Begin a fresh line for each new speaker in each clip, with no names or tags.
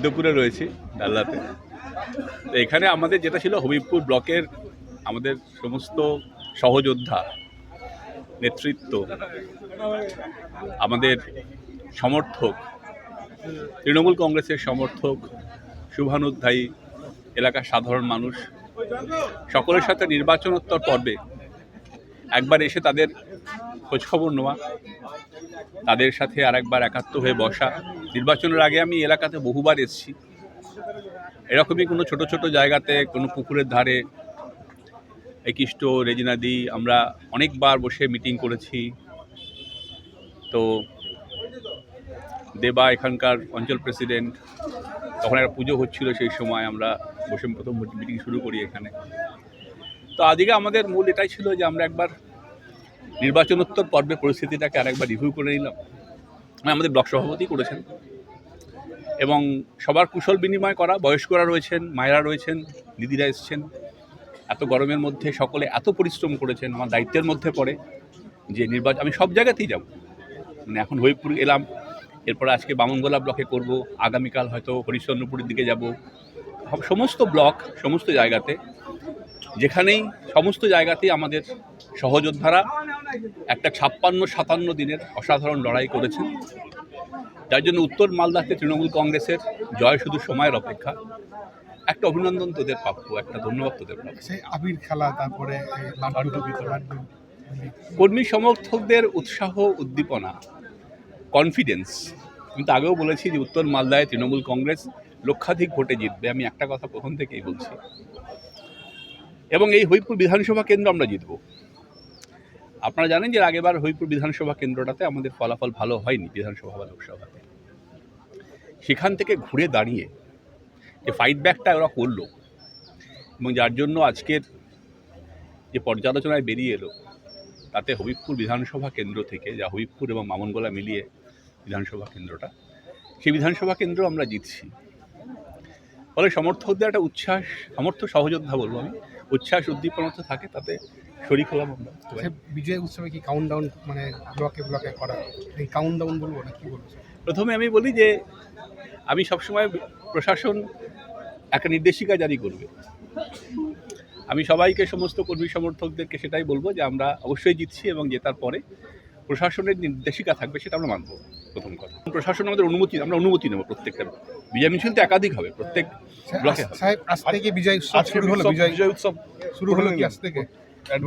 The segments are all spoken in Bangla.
সিদ্ধপুরে রয়েছি ডাল্লাতে এখানে আমাদের যেটা ছিল হবিবপুর ব্লকের আমাদের সমস্ত সহযোদ্ধা, নেতৃত্ব, আমাদের সমর্থক, তৃণমূল কংগ্রেসের সমর্থক, শুভানুধ্যায়ী এলাকার সাধারণ মানুষ, সকলের সাথে নির্বাচনোত্তর পর্বে একবার এসে তাদের খোঁজখবর নেওয়া, তাদের সাথে আরেকবার একাত্ম হয়ে বসা। নির্বাচনের আগে আমি এলাকাতে বহুবার এসেছি। এরকমই কোনো ছোট ছোট জায়গাতে, কোনো পুকুরের ধারে একিষ্ট রেজিনাদি আমরা অনেকবার বসে মিটিং করেছি। তো দেবা এখানকার অঞ্চল প্রেসিডেন্ট, তখন একটা পুজো হচ্ছিল সেই সময় আমরা বসে প্রথম মিটিং শুরু করি এখানে। তো আজকে আমাদের মূল এটাই ছিল যে আমরা একবার নির্বাচনোত্তর পর্বে পরিস্থিতিটাকে আরেকবার রিভিউ করে নিলাম। আমাদের ব্লক সভাপতি করেছেন। এবং সবার কুশল বিনিময় করা, বয়স্করা রয়েছেন, মায়েরা রয়েছেন, দিদিরা এসছেন। এত গরমের মধ্যে সকলে এত পরিশ্রম করেছেন, আমার দায়িত্বের মধ্যে পড়ে যে নির্বাচন আমি সব জায়গাতেই যাব। মানে এখন হরিপুর এলাম, এরপর আজকে বামনগোলা ব্লকে করব, আগামীকাল হয়তো হরিশ্চন্দ্রপুরের দিকে যাব। সমস্ত ব্লক, সমস্ত জায়গাতে, যেখানেই, সমস্ত জায়গাতেই আমাদের সহযোদ্ধারা একটা ছাপ্পান্ন সাতান্ন দিনের অসাধারণ লড়াই করেছেন। যার জন্য উত্তর মালদাতে তৃণমূল কংগ্রেসের জয় শুধু সময়ের অপেক্ষা। একটা অভিনন্দন তোদের প্রাপ্য একটা ধন্যবাদ তোদের প্রাপ্য।
সেই আবির খেলা তারপরে
কর্মী সমর্থকদের উৎসাহ উদ্দীপনা কনফিডেন্স কিন্তু আগেও বলেছি যে উত্তর মালদায় তৃণমূল কংগ্রেস লক্ষাধিক ভোটে জিতবে। আমি একটা কথা প্রথম থেকেই বলছি। এবং এই হরিপুর বিধানসভা কেন্দ্র আমরা জিতব। আপনারা জানেন যে আগেবার হরিপুর বিধানসভা কেন্দ্রটাতে আমাদের ফলাফল ভালো হয়নি, বিধানসভা বা লোকসভাতে। সেখান থেকে ঘুরে দাঁড়িয়ে যে ফাইট ব্যাকটা ওরা করল এবং যার জন্য আজকের যে পর্যালোচনায় বেরিয়ে এলো, তাতে হবিবপুর বিধানসভা কেন্দ্র থেকে, যা হবিবপুর এবং মামনগোলা মিলিয়ে বিধানসভা কেন্দ্রটা, সেই বিধানসভা কেন্দ্র আমরা জিতছি। ফলে সমর্থকদের একটা উচ্ছ্বাস, সমর্থ সহযোদ্ধা বলব আমি, উচ্ছ্বাস উদ্দীপনা থাকে, তাতে শরিক হলাম আমরা।
বিজয় উৎসবে কি কাউন্টডাউন মানে ব্লকে ব্লকে করা? এই কাউন্টডাউন বলব না কি বলব?
প্রথমে আমি বলি যে আমি সবসময় প্রশাসন একটা নির্দেশিকা জারি করবে। আমি সবাইকে সমস্ত কর্মী সমর্থকদেরকে সেটাই বলব যে আমরা অবশ্যই জিতছি এবং জেতার পরে প্রশাসনের নির্দেশিকা থাকবে সেটা আমরা মানবো প্রথম কথা। প্রশাসন আমাদের অনুমতি আমরা অনুমতি নেব প্রত্যেকটা বিজয় মিছিল তো একাধিক হবে প্রত্যেক ব্লকে।
আজ থেকে বিজয় উৎসব শুরু হলো বিজয়
বিজয় উৎসব
শুরু হলো কি আজ থেকে?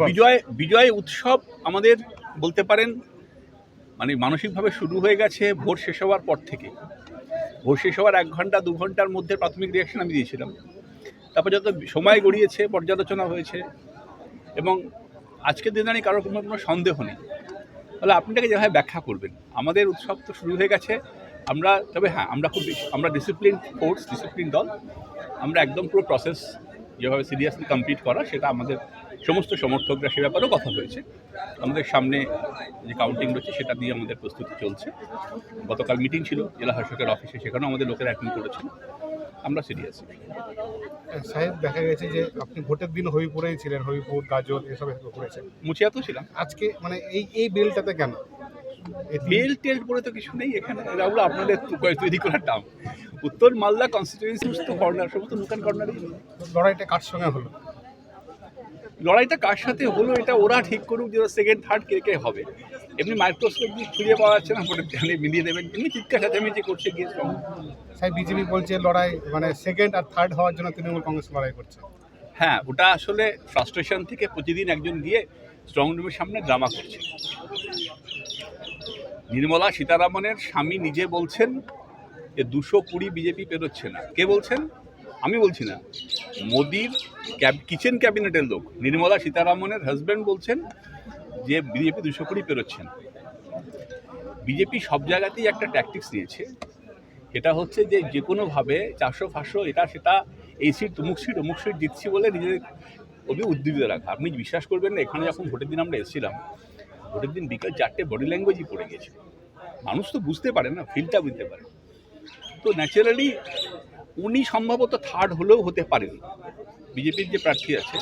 বিজয় বিজয় উৎসব আমাদের বলতে পারেন মানে মানসিকভাবে শুরু হয়ে গেছে ভোট শেষ হওয়ার পর থেকে। ভোট শেষ হওয়ার এক ঘণ্টা, দু ঘণ্টার মধ্যে প্রাথমিক রিয়াকশন আমি দিয়েছিলাম। তারপর যত সময় গড়িয়েছে, পর্যালোচনা হয়েছে, এবং আজকের দিনে কারোর কোনো কোনো সন্দেহ নেই। তাহলে আপনি এটাকে যেভাবে ব্যাখ্যা করবেন, আমাদের উৎসব তো শুরু হয়ে গেছে, আমরা, তবে হ্যাঁ আমরা খুব আমরা ডিসিপ্লিন ফোর্স ডিসিপ্লিন দল, আমরা একদম পুরো প্রসেস যেভাবে সিরিয়াসলি কমপ্লিট করা, সেটা আমাদের সমস্ত সমর্থকরা সে ব্যাপারেও কথা হয়েছে। আমাদের সামনে যে কাউন্টিং রয়েছে সেটা দিয়ে আমাদের প্রস্তুতি চলছে। গতকাল মিটিং ছিল জেলা শাসকের অফিসে সেখানেও আমাদের লোকেরা অ্যাটেন্ড করেছেন। আমরা সিরিয়াস
সাহেব দেখা গেছে যে আপনি ভোটের দিন হবিপুরেই ছিলেন হবিপুর গাজল এসব করেছেন
মুছিয়া তো ছিলাম।
আজকে মানে এই এই বেলটাতে কেন?
বেল টেল বলে তো কিছু নেই এখানে। রাহুল আপনাদের তৈরি করার নাম উত্তর মালদা কনস্টিটিউয়েন্সি সমস্ত কর্নার সমস্ত নূতন কর্নারই
লড়াইটা কার সঙ্গে হলো?
লড়াইটা কার সাথে হলো এটা ওরা ঠিক করুক যে সেকেন্ড থার্ড কে কে হবে। এমনি মাইক্রোস্কোপ দিয়ে খুঁজে পাওয়া যাচ্ছে না ভোটের ধানে মিলিয়ে দেবেন। এমনি চিৎকার চেঁচামেচি করছে গিয়ে।
সাহেব বিজেপি বলছে লড়াই মানে সেকেন্ড আর থার্ড হওয়ার জন্য তৃণমূল কংগ্রেস লড়াই করছে।
হ্যাঁ ওটা আসলে ফ্রাস্ট্রেশন থেকে প্রতিদিন একজন গিয়ে স্ট্রং রুমের সামনে ড্রামা করছে। নির্মলা সীতারামনের স্বামী নিজে বলছেন যে দুশো কুড়ি বিজেপি পেরোচ্ছে না। কে বলছেন? আমি বলছি না। মোদির কিচেন ক্যাবিনেটের লোক, নির্মলা সীতারামনের হাজব্যান্ড বলছেন যে বিজেপি দুশো কুড়ি পেরোচ্ছে না বিজেপি সব জায়গাতেই একটা ট্যাকটিক্স নিয়েছে। এটা হচ্ছে যে যে কোনোভাবে চারশো ফাঁসশো এটা সেটা এই সিট তমুক সিট, অমুক সিট জিতছি বলে নিজেদের খুবই উদ্দীপিত রাখা। আপনি বিশ্বাস করবেন না, এখানে যখন ভোটের দিন আমরা এসেছিলাম, ভোটের দিন বিকাল চারটে বডি ল্যাঙ্গুয়েজই পড়ে গেছে। মানুষ তো বুঝতে পারে না ফিলটা বুঝতে পারে। তো ন্যাচারালি উনি সম্ভবত থার্ড হলেও হতে পারেন। বিজেপির যে প্রার্থী আছে,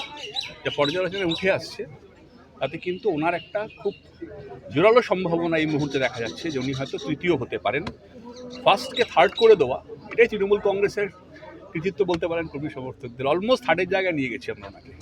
যে পর্যালোচনায় উঠে আসছে, তাতে কিন্তু ওনার একটা খুব জোরালো সম্ভাবনা এই মুহূর্তে দেখা যাচ্ছে যে উনি হয়তো তৃতীয় হতে পারেন। ফার্স্টকে থার্ড করে দেওয়া, এটাই তৃণমূল কংগ্রেসের কৃতিত্ব বলতে পারেন কর্মী সমর্থকদের। অলমোস্ট থার্ডের জায়গায় নিয়ে গেছি আমরা ওনাকে।